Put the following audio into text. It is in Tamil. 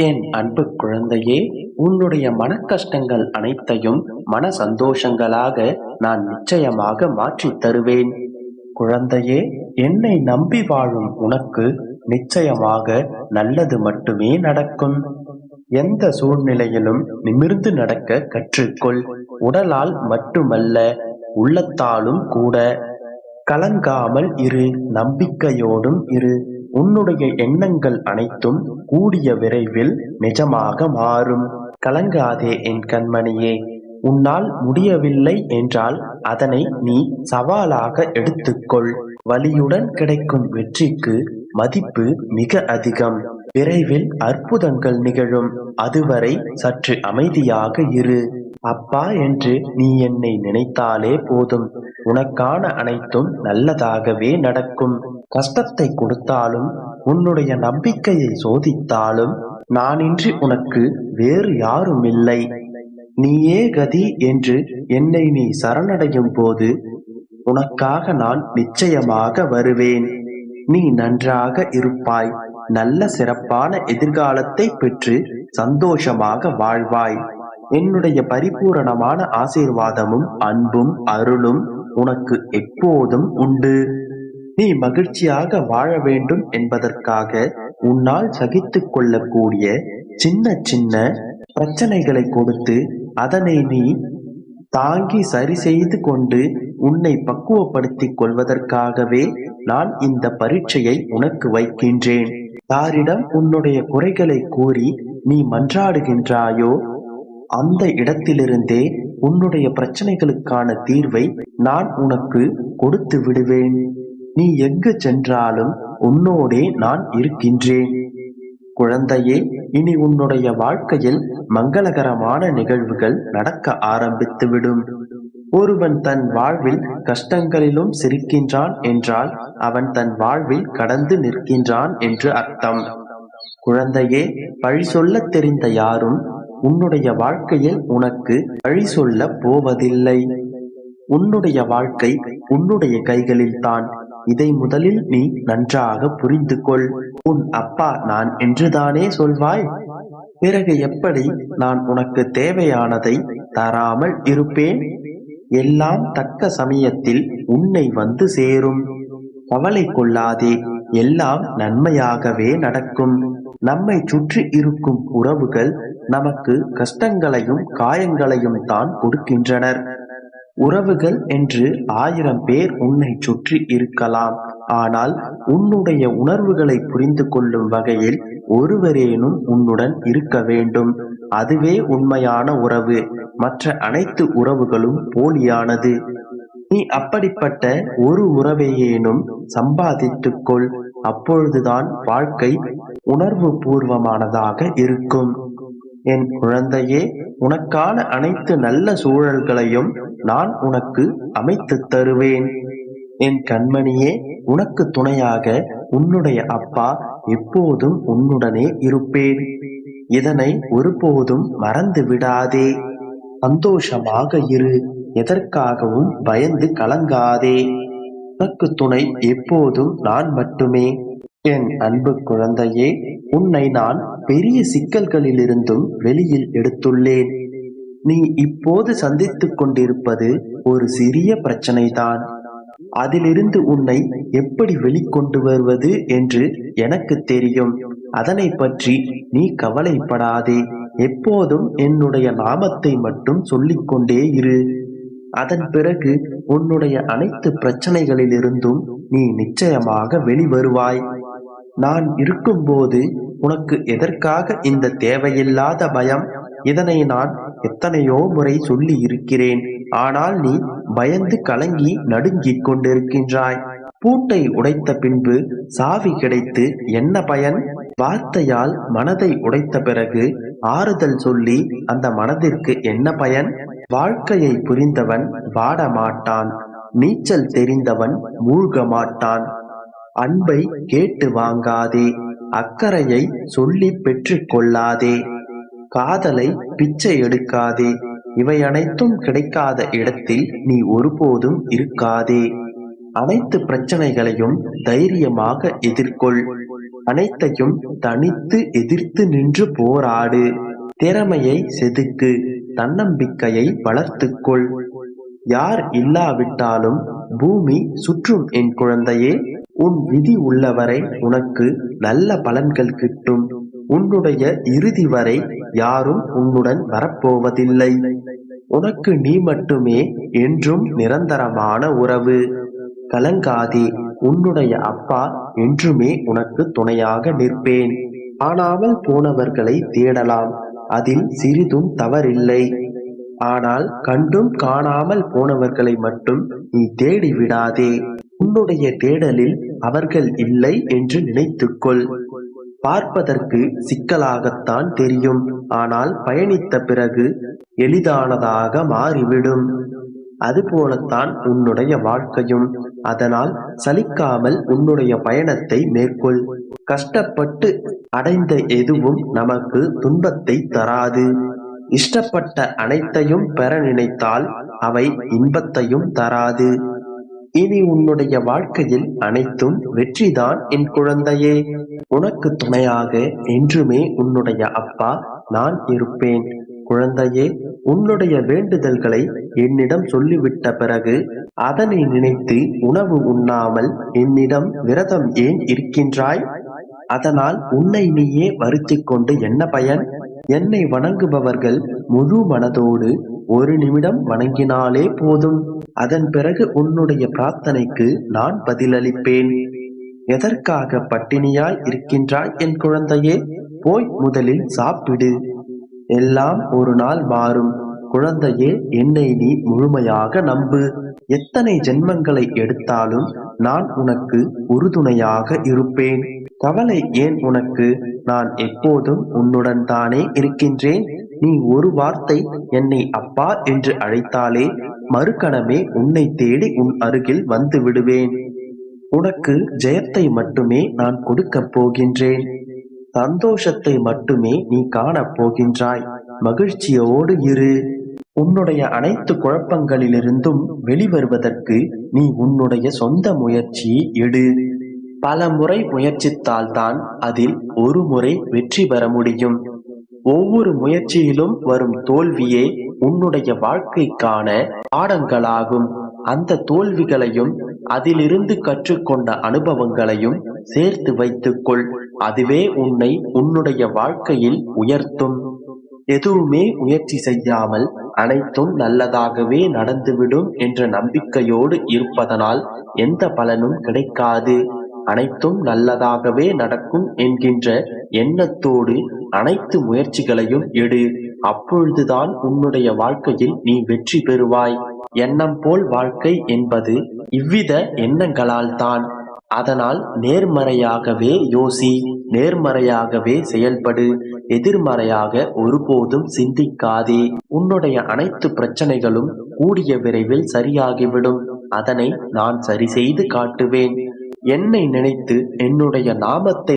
என் அன்பு குழந்தையே உன்னுடைய மனக்கஷ்டங்கள் அனைத்தையும் மன சந்தோஷங்களாக நான் நிச்சயமாக மாற்றித் தருவேன். குழந்தையே என்னை நம்பி வாழும் உனக்கு நிச்சயமாக நல்லது மட்டுமே நடக்கும். எந்த சூழ்நிலையிலும் நிமிர்ந்து நடக்க கற்றுக்கொள். உடலால் மட்டுமல்ல உள்ளத்தாலும் கூட. கலங்காமல் இரு நம்பிக்கையோடும் இரு. உன்னுடைய எண்ணங்கள் அனைத்தும் கூடிய விரைவில் நிஜமாக மாறும். கலங்காதே என் கண்மணியே உன்னால் முடியவில்லை என்றால் அதனை நீ சவாலாக எடுத்துக்கொள். வலியுடன் கிடைக்கும் வெற்றிக்கு மதிப்பு மிக அதிகம். விரைவில் அற்புதங்கள் நிகழும். அதுவரை சற்று அமைதியாக இரு. அப்பா என்று நீ என்னை நினைத்தாலே போதும். உனக்கான அனைத்தும் நல்லதாகவே நடக்கும். கஷ்டத்தை கொடுத்தாலும் உன்னுடைய நம்பிக்கையை சோதித்தாலும் நானின்றி உனக்கு வேறு யாரும் இல்லை நீயே கதி என்று என்னை நீ சரணடையும் போது உனக்காக நான் நிச்சயமாக வருவேன். நீ நன்றாக இருப்பாய். நல்ல சிறப்பான எதிர்காலத்தை பெற்று சந்தோஷமாக வாழ்வாய். என்னுடைய பரிபூரணமான ஆசீர்வாதமும் அன்பும் அருளும் உனக்கு எப்போதும் உண்டு. நீ மகிழ்ச்சியாக வாழ வேண்டும் என்பதற்காக உன்னால் சகித்து கொள்ளக்கூடிய சின்ன சின்ன பிரச்சனைகளை கொடுத்து அதனை நீ தாங்கி சரி செய்து கொண்டு உன்னை பக்குவப்படுத்திக் கொள்வதற்காகவே நான் இந்த பரீட்சையை உனக்கு வைக்கின்றேன். யாரிடம் உன்னுடைய குறைகளை கூறி நீ மன்றாடுகின்றாயோ அந்த இடத்திலிருந்தே உன்னுடைய பிரச்சனைகளுக்கான தீர்வை நான் உனக்கு கொடுத்து விடுவேன். நீ எங்கு சென்றாலும் உன்னோடே நான் இருக்கின்றேன். குழந்தையே இனி உன்னுடைய வாழ்க்கையில் மங்களகரமான நிகழ்வுகள் நடக்க ஆரம்பித்துவிடும். ஒருவன் தன் வாழ்வில் கஷ்டங்களிலும் சிரிக்கின்றான் என்றால் அவன் தன் வாழ்வில் கடந்து நிற்கின்றான் என்று அர்த்தம். குழந்தையே பழி சொல்ல தெரிந்த யாரும் உன்னுடைய வாழ்க்கையில் உனக்கு பழி சொல்ல போவதில்லை. உன்னுடைய வாழ்க்கை உன்னுடைய கைகளில் தான் இதை முதலில் நீ நன்றாக புரிந்து கொள் உன் அப்பா நான் என்றுதானே சொல்வாய்? பிறகு எப்படி நான் உனக்கு தேவையானதை தராமல் இருப்பேன்? எல்லாம் தக்க சமயத்தில் உன்னை வந்து சேரும். கவலை கொள்ளாதே எல்லாம் நன்மையாகவே நடக்கும். நம்மை சுற்றி இருக்கும் உறவுகள் நமக்கு கஷ்டங்களையும் காயங்களையும் தான் கொடுக்கின்றனர். உறவுகள் என்று ஆயிரம் பேர் உன்னை சுற்றி இருக்கலாம். ஆனால் உன்னுடைய உணர்வுகளை புரிந்து கொள்ளும் வகையில் ஒருவரேனும் உன்னுடன் இருக்க வேண்டும். அதுவே உண்மையான உறவு. மற்ற அனைத்து உறவுகளும் போலியானது. நீ அப்படிப்பட்ட ஒரு உறவையேனும் சம்பாதித்துக்கொள். அப்பொழுதுதான் வாழ்க்கை உணர்வு பூர்வமானதாக இருக்கும். என் குழந்தையே உனக்கான அனைத்து நல்ல சூழல்களையும் நான் உனக்கு அமைத்து தருவேன். என் கண்மணியே உனக்கு துணையாக உன்னுடைய அப்பா எப்போதும் உன்னுடனே இருப்பேன். இதனை ஒருபோதும் மறந்து விடாதே. சந்தோஷமாக இரு எதற்காகவும் பயந்து கலங்காதே. உனக்கு துணை எப்போதும் நான் மட்டுமே. என் அன்பு குழந்தையே உன்னை நான் பெரிய சிக்கல்களிலிருந்தும் வெளியில் எடுத்துள்ளேன். நீ இப்போது சந்தித்துக் கொண்டிருப்பது ஒரு சிறிய பிரச்சனைதான். அதிலிருந்து உன்னை எப்படி வெளிக்கொண்டு வருவது என்று எனக்கு தெரியும். அதனை பற்றி நீ கவலைப்படாதே. எப்போதும் என்னுடைய நாமத்தை மட்டும் சொல்லிக்கொண்டே இரு. அதன் பிறகு உன்னுடைய அனைத்து பிரச்சனைகளிலிருந்தும் நீ நிச்சயமாக வெளிவருவாய். நான் இருக்கும்போது உனக்கு எதற்காக இந்த தேவையில்லாத பயம்? இதனை நான் எத்தனையோ முறை சொல்லி இருக்கிறேன் ஆனால் நீ பயந்து கலங்கி நடுங்கிக் கொண்டிருக்கின்றாய். பூட்டை உடைத்த பின்பு சாவி கிடைத்து என்ன பயன்? வார்த்தையால் மனதை உடைத்த பிறகு ஆறுதல் சொல்லி அந்த மனதிற்கு என்ன பயன்? வாழ்க்கையை புரிந்தவன் வாட மாட்டான் நீச்சல் தெரிந்தவன் மூழ்க மாட்டான் அன்பை கேட்டு வாங்காதே அக்கறையை சொல்லி பெற்று கொள்ளாதே காதலை பிச்சை எடுக்காதே இவை அனைத்தும் கிடைக்காத இடத்தில் நீ ஒருபோதும் இருக்காதே. அனைத்து பிரச்சனைகளையும் தைரியமாக எதிர்கொள். அனைத்தையும் தனித்து எதிர்த்து நின்று போராடு. திறமையை செதுக்கு தன்னம்பிக்கையை வளர்த்துக்கொள். யார் இல்லாவிட்டாலும் பூமி சுற்றும் என் குழந்தையே உன் விதி உள்ளவரை உனக்கு நல்ல பலன்கள் கிட்டும். உன்னுடைய இறுதி வரை யாரும் உன்னுடன் வரப்போவதில்லை. உனக்கு நீ மட்டுமே என்றும் நிரந்தரமான உறவு. கலங்காதே உன்னுடைய அப்பா என்றுமே உனக்கு துணையாக நிற்பேன். காணாமல் போனவர்களை தேடலாம் அதில் சிறிதும் தவறில்லை. ஆனால் கண்டும் காணாமல் போனவர்களை மட்டும் நீ தேடி விடாதே உன்னுடைய தேடலில் அவர்கள் இல்லை என்று நினைத்துக்கொள். பார்ப்பதற்கு சிக்கலாகத்தான் தெரியும். ஆனால் பயணித்த பிறகு எளிதானதாக மாறிவிடும். அதுபோலத்தான் உன்னுடைய வாழ்க்கையும். அதனால் சலிக்காமல் உன்னுடைய பயணத்தை மேற்கொள். கஷ்டப்பட்டு அடைந்த எதுவும் நமக்கு துன்பத்தை தராது. இஷ்டப்பட்ட அனைத்தையும் பெற நினைத்தால் அவை இன்பத்தையும் தராது. இனி உன்னுடைய வாழ்க்கையில் அனைத்தும் வெற்றிதான் என் குழந்தையே. உனக்கு துணையாக என்றுமே உன்னுடைய அப்பா நான் இருப்பேன். குழந்தையே உன்னுடைய வேண்டுதல்களை என்னிடம் சொல்லிவிட்ட பிறகு அதனை நினைத்து உணவு உண்ணாமல் என்னிடம் விரதம் ஏன் இருக்கின்றாய்? அதனால் உன்னை நீயே வருத்திக் கொண்டு என்ன பயன்? என்னை வணங்குபவர்கள் முழு மனதோடு ஒரு நிமிடம் வணங்கினாலே போதும். அதன் பிறகு உன்னுடைய பிரார்த்தனைக்கு நான் பதிலளிப்பேன். எதற்காக பட்டினியாய் இருக்கின்றாய் என் குழந்தையே? போய் முதலில் சாப்பிடு. எல்லாம் ஒரு நாள் மாறும். குழந்தையே என்னை நீ முழுமையாக நம்பு. எத்தனை ஜென்மங்களை எடுத்தாலும் நான் உனக்கு உறுதுணையாக இருப்பேன். கவலை ஏன் உனக்கு? நான் எப்போதும் உன்னுடன் தானே இருக்கின்றேன். நீ ஒரு வார்த்தை என்னை அப்பா என்று அழைத்தாலே மறுகணமே உன்னை தேடி உன் அருகில் வந்து விடுவேன். உனக்கு ஜெயத்தை மட்டுமே நான் கொடுக்கப் போகின்றேன். சந்தோஷத்தை மட்டுமே நீ காணப் போகின்றாய். மகிழ்ச்சியோடு இரு. உன்னுடைய அனைத்து குழப்பங்களிலிருந்தும் வெளிவருவதற்கு நீ உன்னுடைய சொந்த முயற்சி எடு. பல முறை முயற்சித்தால்தான் அதில் ஒரு முறை வெற்றி பெற முடியும். ஒவ்வொரு முயற்சியிலும் வரும் தோல்வியே உன்னுடைய வாழ்க்கைக்கான பாடங்களாகும். அந்த தோல்விகளையும் அதிலிருந்து கற்றுக்கொண்ட அனுபவங்களையும் சேர்த்து வைத்துக்கொள். அதுவே உன்னை உன்னுடைய வாழ்க்கையில் உயர்த்தும். எதுவுமே முயற்சி செய்யாமல் அனைத்தும் நல்லதாகவே நடந்துவிடும் என்ற நம்பிக்கையோடு இருப்பதனால் எந்த பலனும் கிடைக்காது. அனைத்தும் நல்லதாகவே நடக்கும் என்கின்ற எண்ணத்தோடு அனைத்து முயற்சிகளையும் எடு. அப்பொழுதுதான் உன்னுடைய வாழ்க்கையில் நீ வெற்றி பெறுவாய். எண்ணம் போல் வாழ்க்கை என்பது இவ்வித எண்ணங்களால் தான் அதனால் நேர்மறையாகவே யோசி நேர்மறையாகவே செயல்படு எதிர்மறையாக ஒருபோதும் சிந்திக்காதே. உன்னுடைய அனைத்து பிரச்சனைகளும் கூடிய விரைவில் சரியாகிவிடும். அதனை நான் சரி செய்து காட்டுவேன். என்னை நினைத்து என்னுடைய நாமத்தை